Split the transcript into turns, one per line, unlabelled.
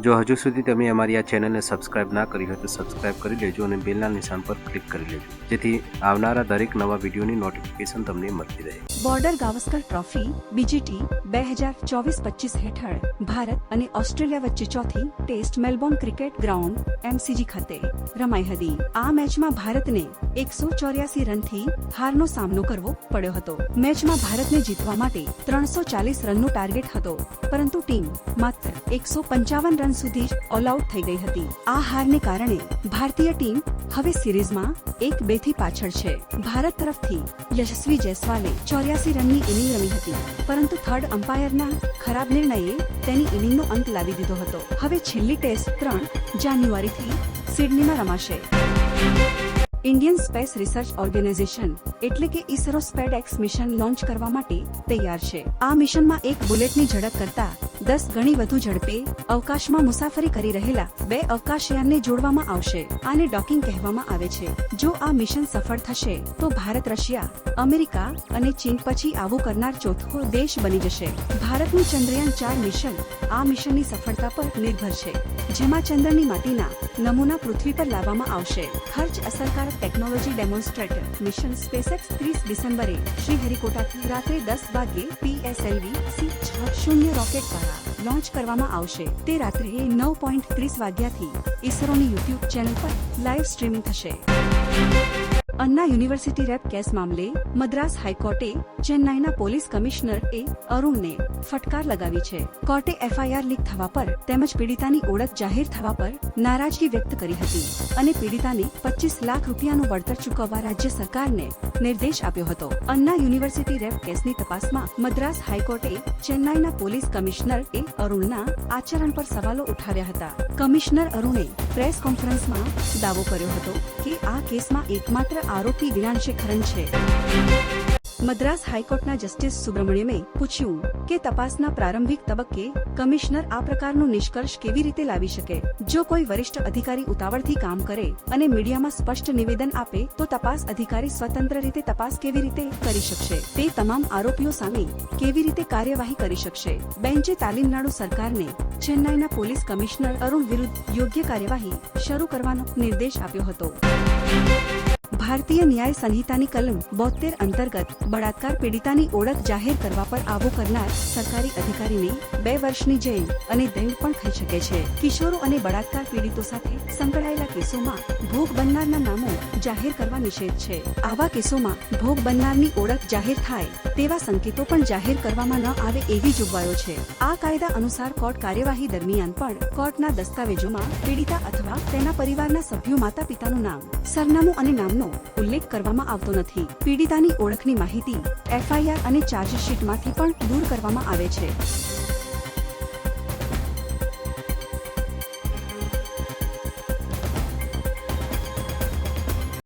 જો હજુ સુધી તમે અમારી આ ચેનલને સબસ્ક્રાઇબ ના કરી હોય તો સબસ્ક્રાઇબ કરી લેજો અને બેલના નિશાન પર ક્લિક કરી લેજો. જેથી આવનારા દરેક નવા વિડીયોની નોટિફિકેશન તમને મળતી રહે.
બોર્ડર ગાવસ્કર ટ્રોફી બીજીટી બે હજાર ચોવીસ પચીસ હેઠળ ભારત અને ઓસ્ટ્રેલિયા વચ્ચે ચોથી test Melbourne cricket ground MCG ખાતે રમાઈ હતી. આ મેચમાં ભારતને એકસો ચોર્યાસી રનથી હારનો સામનો કરવો પડ્યો હતો. મેચમાં ભારતને જીતવા માટે ત્રણસો ચાલીસ રનનો ટાર્ગેટ હતો, પરંતુ ટીમ માત્ર એકસો પંચાવન રન સુધી જ ઓલ આઉટ થઈ ગઈ હતી. આ હારને કારણે ભારતીય ટીમ હવે સિરીઝમાં એક બેથી પાછળ છે. ભારત તરફથી યશસ્વી જયસ્વાલે ચોર્યાસી રનની ઇનિંગ રમી હતી, પરંતુ થર્ડ અમ્પાયરના ખરાબ નિર્ણયે તેની ઇનિંગનો અંત લાવી દીધો હતો. હવે છેલ્લી ટેસ્ટ ત્રણ જાન્યુઆરીથી સિડનીમાં રમાશે. ઇન્ડિયન સ્પેસ રિસર્ચ ઓર્ગેનાઇઝેશન એટલે કે ઇસરો સ્પેડએક્સ મિશન લોન્ચ કરવા માટે તૈયાર છે. આ મિશનમાં એક બુલેટની ઝડપ કરતા દસ ગણી વધુ ઝડપે અવકાશમાં મુસાફરી કરી રહેલા બે અવકાશયાનને જોડવામાં આવશે. આને ડોકિંગ કહેવામાં આવે છે. જો આ મિશન સફળ થશે, તો ભારત, રશિયા, અમેરિકા અને ચીન પછી આવું કરનાર ચોથો દેશ બની જશે. ભારતનું ચંદ્રયાન ચાર મિશન, આ મિશનની સફળતા પર નિર્ભર છે. જેમાં ચંદ્રની માટીના નમૂના પૃથ્વી પર લાવવામાં આવશે. ખર્ચ અસરકારક ટેકનોલોજી ડેમોન્સ્ટ્રેટર, મિશન સ્પેસએક્સ ત્રીસ ડિસેમ્બરે શ્રીહરિકોટાથી રાત્રે દસ વાગ્યે પીએસએલવી સી છ શૂન્ય રોકેટ દ્વારા લોન્ચ કરવામાં આવશે. તે રાત્રે નવ પોઈન્ટ ત્રીસ વાગ્યાથી ઇસરોની યુટ્યુબ ચેનલ પર લાઈવ સ્ટ્રીમિંગ થશે. અન્ના યુનિવર્સિટી રેપ કેસ મામલે મદ્રાસ હાઈકોર્ટે ચેન્નાઈના પોલીસ કમિશનર એ અરુણને ફટકાર લગાવી છે કોર્ટે એફઆઈઆર લીક થવા પર તેમજ પીડિતાની ઓળખ જાહેર થવા પર નારાજગી વ્યક્ત કરી હતી અને પીડિતાને પચીસ લાખ રૂપિયાનું વળતર ચૂકવવા રાજ્ય સરકારને નિર્દેશ આપ્યો હતો. અન્ના યુનિવર્સિટી રેપ કેસની તપાસમાં મદ્રાસ હાઈકોર્ટે ચેન્નાઈના પોલીસ કમિશનર એ અરુણના આચરણ પર સવાલો ઉઠાવ્યા હતા. કમિશનર અરુણે પ્રેસ કોન્ફરન્સમાં દાવો કર્યો હતો કે આ કેસમાં એકમાત્ર આરોપી દિનાંશે ખરન છે. મદ્રાસ હાઈકોર્ટના જસ્ટિસ સુબ્રમણ્યમે પૂછ્યું કે તપાસના પ્રારંભિક તબક્કે કમિશનર આ પ્રકારનો નિષ્કર્ષ કેવી રીતે લાવી શકે? જો કોઈ વરિષ્ઠ અધિકારી ઉતાવળથી કામ કરે અને મીડિયામાં સ્પષ્ટ નિવેદન આપે, તો તપાસ અધિકારી સ્વતંત્ર રીતે તપાસ કેવી રીતે કરી શકશે? તે તમામ આરોપીઓ સામે કેવી રીતે કાર્યવાહી કરી શકશે? બેન્ચે તામિલનાડુ સરકારને ચેન્નાઈના પોલીસ કમિશનર અરુણ વિરુદ્ધ યોગ્ય કાર્યવાહી શરૂ કરવાનો નિર્દેશ આપ્યો હતો. ભારતીય ન્યાય સંહિતાની કલમ બોતેર અંતર્ગત બળાત્કાર પીડિતાની ઓળખ જાહેર કરવા પર આવો કરનાર સરકારી અધિકારીને બે વર્ષની જેલ અને દંડ પણ થઈ શકે છે. કિશોરો અને બળાત્કાર પીડિતો સાથે સંકળાયેલા કેસોમાં ભોગ બનનારના નામો જાહેર કરવા નિષેધ છે. આવા કેસોમાં ભોગ બનનારની ઓળખ જાહેર થાય તેવા સંકેતો પણ જાહેર કરવામાં ન આવે એવી જોગવાઈઓ છે. આ કાયદા અનુસાર કોર્ટ કાર્યવાહી દરમિયાન પણ કોર્ટના દસ્તાવેજોમાં પીડિતા અથવા તેના પરિવારના સભ્યો માતા પિતાનું નામ, સરનામું અને નામનો ઉલ્લેખ કરવામાં આવતો નથી. પીડિતાની ઓળખની માહિતી એફઆઈઆર અને ચાર્જશીટમાંથી પણ દૂર કરવામાં આવે છે.